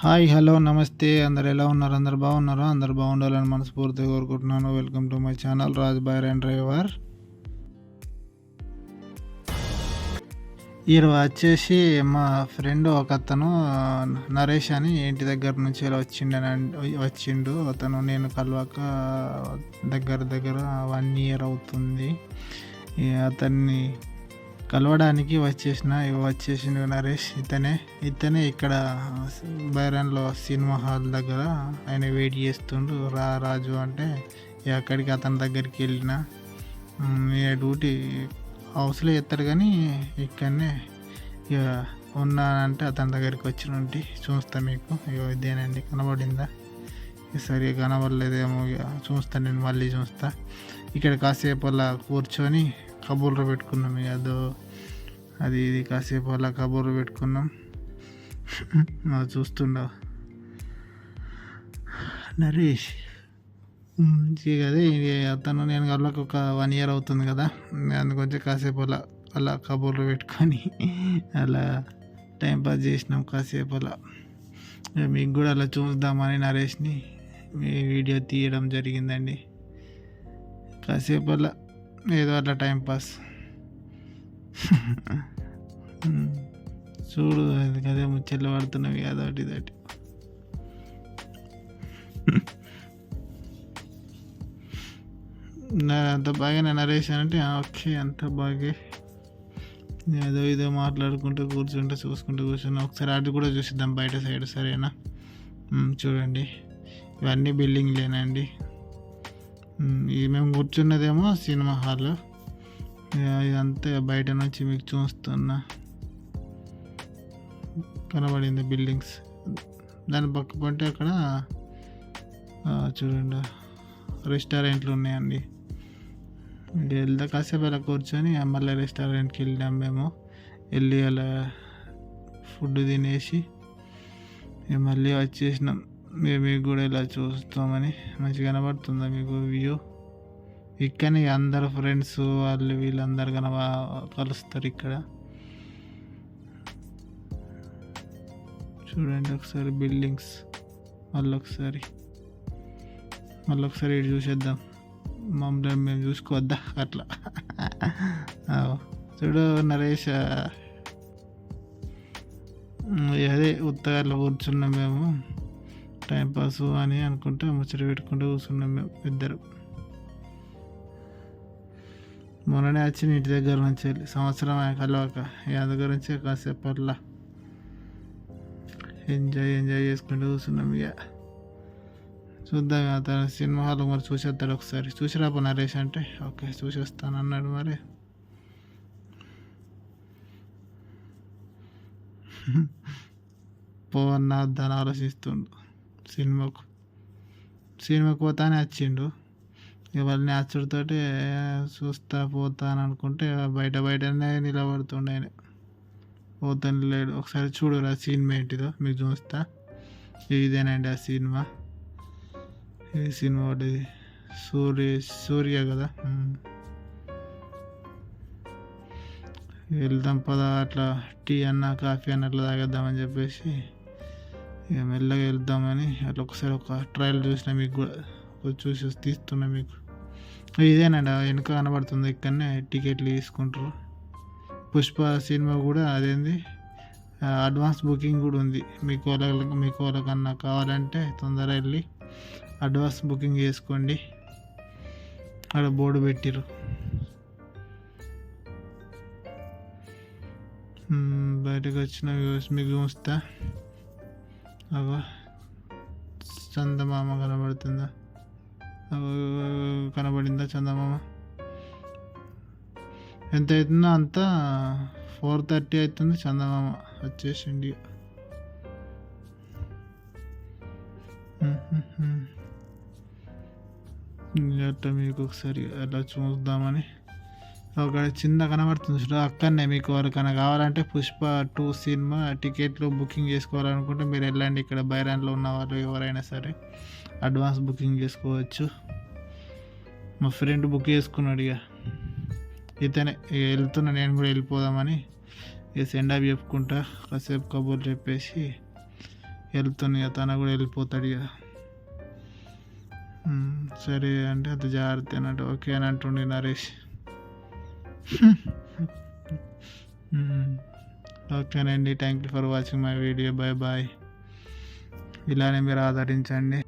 Hi hello నమస్తే. అందరు ఎలా ఉన్నారు? అందరు బాగున్నారా? అందరు బాగుండాలని మనస్ఫూర్తిగా కోరుకుంటున్నాను. Welcome to my channel Raj బైర్ and driver. ఈరోజు వచ్చేసి మా ఫ్రెండ్ ఒక అతను నరేష్ అని ఇంటి దగ్గర నుంచి ఇలా వచ్చిండని వచ్చిండు. అతను నేను కలవక దగ్గర దగ్గర వన్ ఇయర్ అవుతుంది. అతన్ని కలవడానికి వచ్చేసిన ఇగో వచ్చేసిండు నరేష్ ఇతనే. ఇతనే ఇక్కడ బైరన్లో సినిమా హాల్ దగ్గర ఆయన వెయిట్ చేస్తుండు. రా రాజు అంటే ఇక అక్కడికి అతని దగ్గరికి వెళ్ళిన ఇక డ్యూటీ హౌస్లో ఎత్తారు కానీ ఇక్కడనే ఇక ఉన్నానంటే అతని దగ్గరికి వచ్చినంటి. చూస్తా మీకు. ఇగో ఇదేనండి కనబడిందా? ఇక సరిగా కనబడలేదేమో ఇక. చూస్తా నేను మళ్ళీ చూస్తా. ఇక్కడ కాసేపు అలా కూర్చొని కబుర్లు పెట్టుకున్నాం ఇక అదో అది ఇది కాసేపు అలా కబుర్లు పెట్టుకున్నాం. అది చూస్తుండవు. నరేష్ ఉమ్, ఇక అదే అతను నేను కలవక ఒక వన్ ఇయర్ అవుతుంది కదా అందుకొచ్చి కాసేపు అలా అలా కబుర్లు పెట్టుకొని అలా టైంపాస్ చేసినాం కాసేపు అలా. మీకు కూడా అలా చూద్దామని నరేష్ని మీ వీడియో తీయడం జరిగిందండి. కాసేపు అలా ఏదో అట్లా టైంపాస్ చూడు అది కదే ముచ్చట్లు పడుతున్నవి అదొకటి ఇదొకటి. నా అంత బాగానే నరేష్ అంటే ఓకే అంత బాగా. ఏదో ఏదో మాట్లాడుకుంటూ కూర్చుంటే చూసుకుంటూ కూర్చున్నా. ఒకసారి అది కూడా చూసిద్దాం బయట సైడ్ సరేనా? చూడండి. ఇవన్నీ బిల్డింగ్లేనండి. ఇది మేము కూర్చున్నదేమో సినిమా హాల్. ఇదంతా బయట నుంచి మీకు చూస్తున్నా కనబడింది బిల్డింగ్స్. దాని పక్క పంటే అక్కడ చూడండి. రెస్టారెంట్లు ఉన్నాయండి. వెళ్దా కాసేపు అలా కూర్చొని మళ్ళీ రెస్టారెంట్కి వెళ్ళాం మేము. వెళ్ళి అలా ఫుడ్ తినేసి మళ్ళీ వచ్చేసినాం. మీకు కూడా ఇలా చూస్తామని మంచిగా కనబడుతుందా మీకు వ్యూ? ఇక్కడనే అందరు ఫ్రెండ్స్ వాళ్ళు వీళ్ళందరూ కనబ కలుస్తారు ఇక్కడ. చూడండి ఒకసారి బిల్డింగ్స్ మళ్ళీ ఒకసారి మళ్ళీ ఒకసారి ఇటు చూసేద్దాం. మమ్మల్ని మేము చూసుకోవద్దా? అట్లా. చూడు నరేష్. అదే ఉత్తగా కూర్చున్నాం మేము. టైంపాసు అని అనుకుంటే ముచ్చట పెట్టుకుంటూ కూర్చున్నాం మేము ఇద్దరు. మొన్ననే వచ్చి ఇంటి దగ్గర నుంచి వెళ్ళి సంవత్సరం అయ్యాక కలవక అందు గురించి కాసేపు అట్లా ఎంజాయ్ ఎంజాయ్ చేసుకుంటూ కూర్చున్నాం ఇక. చూద్దాం అతను సినిమా హాల్ మరి చూసేస్తాడు ఒకసారి. చూసి రాపో నరేష్ అంటే? ఓకే చూసేస్తాను అన్నాడు మరి. పో అన్న దాన్ని ఆలోచిస్తుండు. సినిమాకు సినిమాకు పోతానే వచ్చిండు. ఇక వాళ్ళని చూస్తా పోతా అని అనుకుంటే బయట బయటనే నిలబడుతుండే ఆయన. పోతాను లేడు. ఒకసారి చూడరు ఆ సినిమా ఏంటిదో మీకు చూస్తా. ఇదేనండి ఆ సినిమా. ఈ సినిమా ఒకటి సూర్య సూర్య కదా? వెళ్దాం పదా అట్లా టీ అన్న కాఫీ అన్న అట్లా తాగేద్దామని చెప్పేసి ఇక మెల్లగా వెళ్దామని అట్లా ఒకసారి ఒక ట్రయల్ చూసిన మీకు కూడా చూసి తీస్తున్నా మీకు. ఇదేనండి ఆ వెనుక కనబడుతుంది ఇక్కడనే టికెట్లు తీసుకుంటారు. పుష్ప సినిమా కూడా అదేంది? అడ్వాన్స్ బుకింగ్ కూడా ఉంది. మీకు వాళ్ళకి మీకు వాళ్ళకన్నా కావాలంటే తొందరగా వెళ్ళి అడ్వాన్స్ బుకింగ్ చేసుకోండి. అక్కడ బోర్డు పెట్టిరు బయటకు వచ్చిన వ్యూస్ మీకు చూస్తా. అగో చందమామ కనబడుతుందా? కనబడిందా చందమామ? ఎంత అవుతుందో అంతా ఫోర్ థర్టీ అవుతుంది చందమామ వచ్చేసిండి అట్లా మీకు ఒకసారి అలా చూద్దామని ఒక చిన్న కనబడుతుంది చూడ అక్కడనే మీకు ఎవరికైనా కావాలంటే పుష్ప టూ సినిమా టికెట్లు బుకింగ్ చేసుకోవాలనుకుంటే మీరు వెళ్ళండి. ఇక్కడ బైరాన్లో ఉన్న వాళ్ళు ఎవరైనా సరే అడ్వాన్స్ బుకింగ్ చేసుకోవచ్చు. మా ఫ్రెండ్ బుక్ చేసుకున్నాడు ఇక. ఇతనే ఇక వెళ్తున్నా నేను కూడా వెళ్ళిపోదామని. ఇక సెండ్ అప్ చెప్పుకుంటా కాసేపు కబుర్లు చెప్పేసి వెళ్తున్నా ఇక తన కూడా వెళ్ళిపోతాడు ఇక. సరే అంటే అది జాగ్రత్త అన్నట్టు ఓకే అని అంటుండే నరేష్. ఓకేనండి thank you for watching my video bye bye ఇలానే మీరు ఆదరించండి.